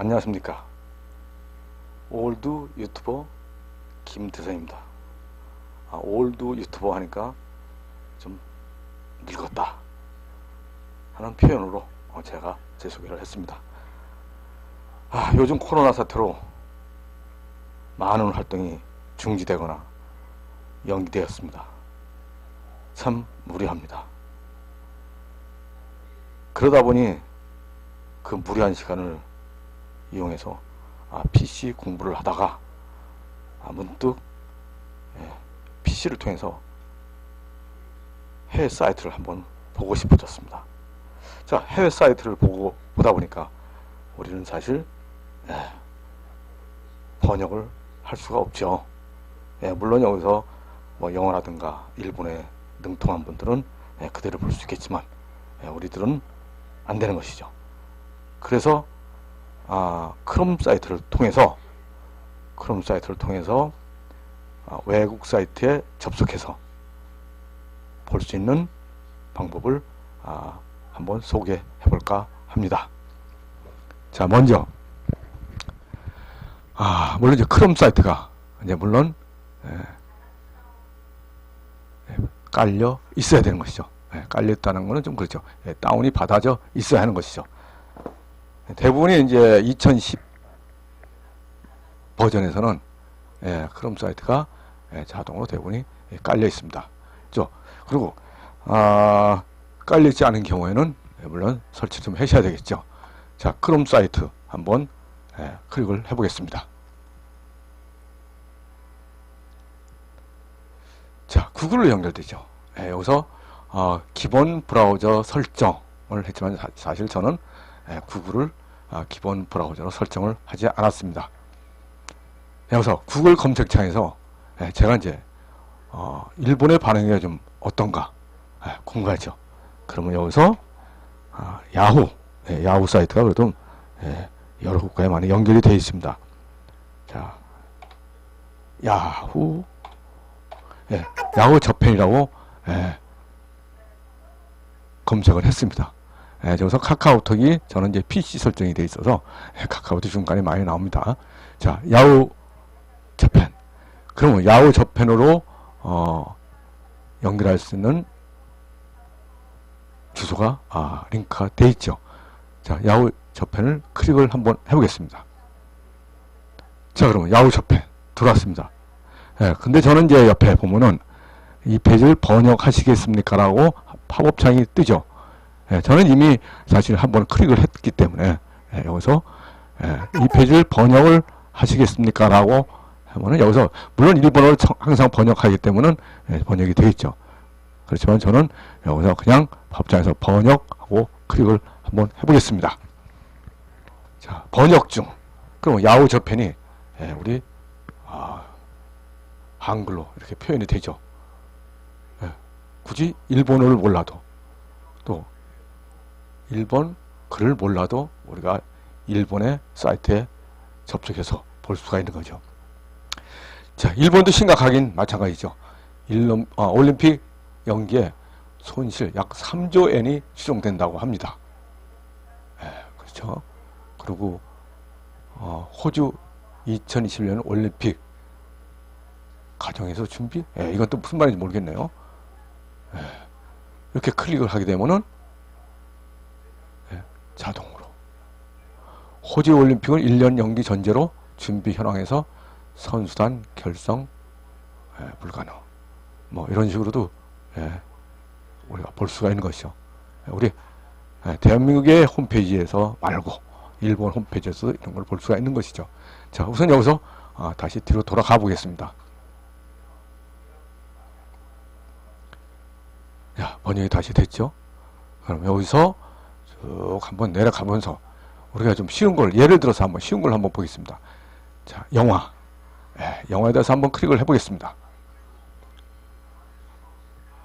안녕하십니까. 올드 유튜버 김대성입니다. 아, 올드 유튜버 하니까 좀 늙었다 하는 표현으로 어, 제가 제 소개를 했습니다. 아, 요즘 코로나 사태로 많은 활동이 중지되거나 연기되었습니다. 참 무리합니다. 그러다 보니 그 무리한 시간을 이용해서 아, PC 공부를 하다가 아, 문득 PC를 통해서 해외 사이트를 한번 보고 싶어졌습니다. 자, 해외 사이트를 보고 보다 보니까 우리는 사실 예, 번역을 할 수가 없죠. 예, 물론 여기서 뭐 영어라든가 일본에 능통한 분들은 예, 그대로 볼 수 있겠지만 예, 우리들은 안 되는 것이죠. 그래서 아, 크롬 사이트를 통해서 크롬 사이트를 통해서 아, 외국 사이트에 접속해서 볼 수 있는 방법을 아, 한번 소개해 볼까 합니다. 자, 먼저 아, 물론 이제 크롬 사이트가 이제 물론 예, 예, 깔려 있어야 되는 것이죠. 예, 깔려 있다는 것은 좀 그렇죠. 예, 다운이 받아져 있어야 하는 것이죠. 대부분이 이제 2010 버전에서는 예, 크롬 사이트가 예, 자동으로 대부분이 예, 깔려 있습니다. 죠 그리고 아, 깔려 있지 않은 경우에는 예, 물론 설치 좀 하셔야 되겠죠. 자, 크롬 사이트 한번 예, 클릭을 해보겠습니다. 자, 구글로 연결되죠. 예, 여기서 어, 기본 브라우저 설정을 했지만 사, 사실 저는 예, 구글을 아, 기본 브라우저로 설정을 하지 않았습니다. 여기서 구글 검색창에서 예, 제가 이제 어, 일본의 반응이 좀 어떤가 예, 궁금하죠. 그러면 여기서 아, 야후 예, 야후 사이트가 그래도 예, 여러 국가에 많이 연결이 되어 있습니다. 자 야후 예, 야후 저편이라고 예, 검색을 했습니다. 예, 여기서 카카오톡이 저는 이제 PC 설정이 되어 있어서 예, 카카오톡 중간에 많이 나옵니다. 자, 야후 저편. 그러면 야후 저편으로 어, 연결할 수 있는 주소가 아, 링크가 되어 있죠. 자, 야후 저편을 클릭을 한번 해보겠습니다. 자, 그러면 야후 저편 들어왔습니다. 예, 근데 저는 이제 옆에 보면은 이 페이지를 번역하시겠습니까? 라고 팝업창이 뜨죠. 예, 저는 이미 사실 한 번 클릭을 했기 때문에 예, 여기서 예, 이 페이지를 번역을 하시겠습니까? 라고 하면은 여기서 물론 일본어를 청- 항상 번역하기 때문에 예, 번역이 되어 있죠. 그렇지만 저는 여기서 그냥 팝장에서 번역하고 클릭을 한번 해보겠습니다. 자, 번역 중. 그럼 야후 저편이 예, 우리 아, 한글로 이렇게 표현이 되죠. 예, 굳이 일본어를 몰라도 또 일본 글을 몰라도 우리가 일본의 사이트에 접속해서 볼 수가 있는 거죠. 자, 일본도 심각하긴 마찬가지죠. 일론, 아, 올림픽 연기에 손실 약 3조 엔이 추정된다고 합니다. 예, 그렇죠. 그리고 어, 호주 2021년 올림픽 가정에서 준비? 예, 또 무슨 말인지 모르겠네요. 예, 이렇게 클릭을 하게 되면은 예, 자동으로 호주 올림픽은 1년 연기 전제로 준비 현황에서 선수단 결성 예, 불가능. 뭐 이런 식으로도 예, 우리가 볼 수가 있는 것이죠. 예, 우리 예, 대한민국의 홈페이지에서 말고 일본 홈페이지에서 이런 걸 볼 수가 있는 것이죠. 자, 우선 여기서 아, 다시 뒤로 돌아가 보겠습니다. 야, 번역이 다시 됐죠? 그럼 여기서 쭉 한번 내려가면서 우리가 좀 쉬운 걸 예를 들어서 한번 쉬운 걸 한번 보겠습니다. 자, 영화. 예, 영화에 대해서 한번 클릭을 해보겠습니다.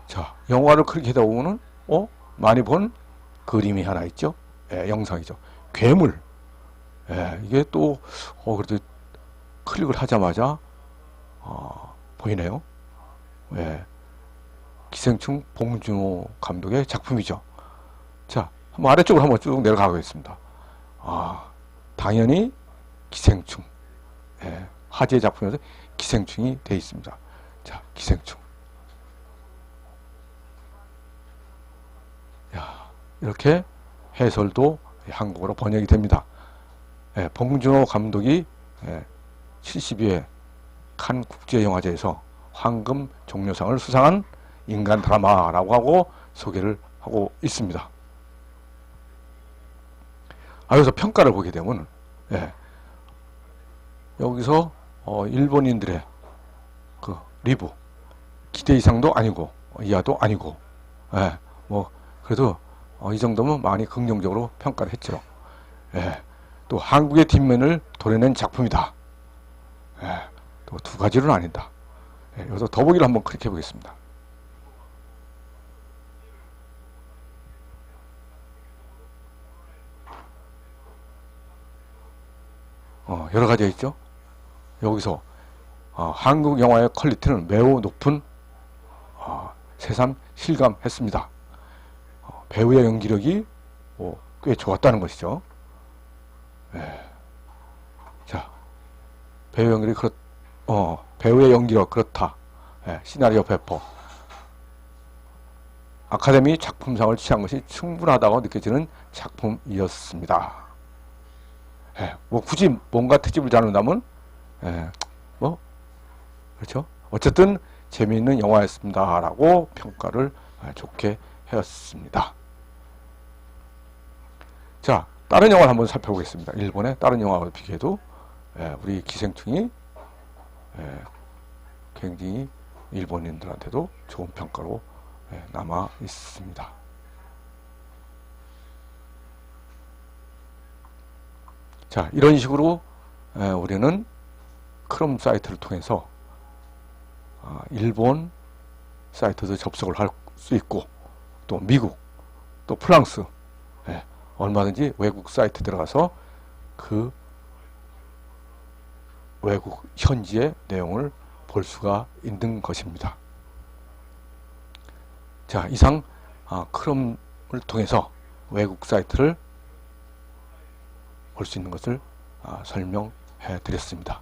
자, 영화를 클릭하다 보면은 어 많이 본 그림이 하나 있죠. 예, 영상이죠. 괴물. 예, 이게 또 어, 그래도 클릭을 하자마자 어, 보이네요. 예, 기생충 봉준호 감독의 작품이죠. 자, 한번 아래쪽으로 한번 쭉 내려가 보겠습니다. 아, 당연히 기생충. 예, 화제 작품에서 기생충이 되어 있습니다. 자, 기생충. 야, 이렇게 해설도 한국어로 번역이 됩니다. 예, 봉준호 감독이 예, 72회 칸 국제영화제에서 황금 종려상을 수상한 인간 드라마라고 하고 소개를 하고 있습니다. 아, 여기서 평가를 보게 되면, 예, 여기서, 어, 일본인들의 그 리뷰, 기대 이상도 아니고, 이하도 아니고, 예, 뭐, 그래도, 어, 이 정도면 많이 긍정적으로 평가를 했죠. 예, 또 한국의 뒷면을 도려낸 작품이다. 예, 또 두 가지는 아니다. 예, 여기서 더보기를 한번 클릭해 보겠습니다. 어, 여러 가지가 있죠. 여기서 어, 한국 영화의 퀄리티는 매우 높은 어, 새삼 실감했습니다. 어, 배우의 연기력이 뭐, 꽤 좋았다는 것이죠. 예. 자, 배우 연기력이 그렇, 어, 배우의 연기력 그렇다. 예, 시나리오 배포. 아카데미 작품상을 취한 것이 충분하다고 느껴지는 작품이었습니다. 예, 뭐 굳이 뭔가 특집을 다룬다면 예, 뭐 그렇죠. 어쨌든 재미있는 영화였습니다라고 평가를 아, 좋게 하였습니다. 자, 다른 영화를 한번 살펴보겠습니다. 일본의 다른 영화와 비교해도 예, 우리 기생충이 예, 굉장히 일본인들한테도 좋은 평가로 예, 남아 있습니다. 자, 이런 식으로 에, 우리는 크롬 사이트를 통해서 아, 일본 사이트도 접속을 할 수 있고 또 미국 또 프랑스 예, 얼마든지 외국 사이트 들어가서 그 외국 현지의 내용을 볼 수가 있는 것입니다. 자, 이상 아, 크롬을 통해서 외국 사이트를 볼 수 있는 것을 아, 설명해 드렸습니다.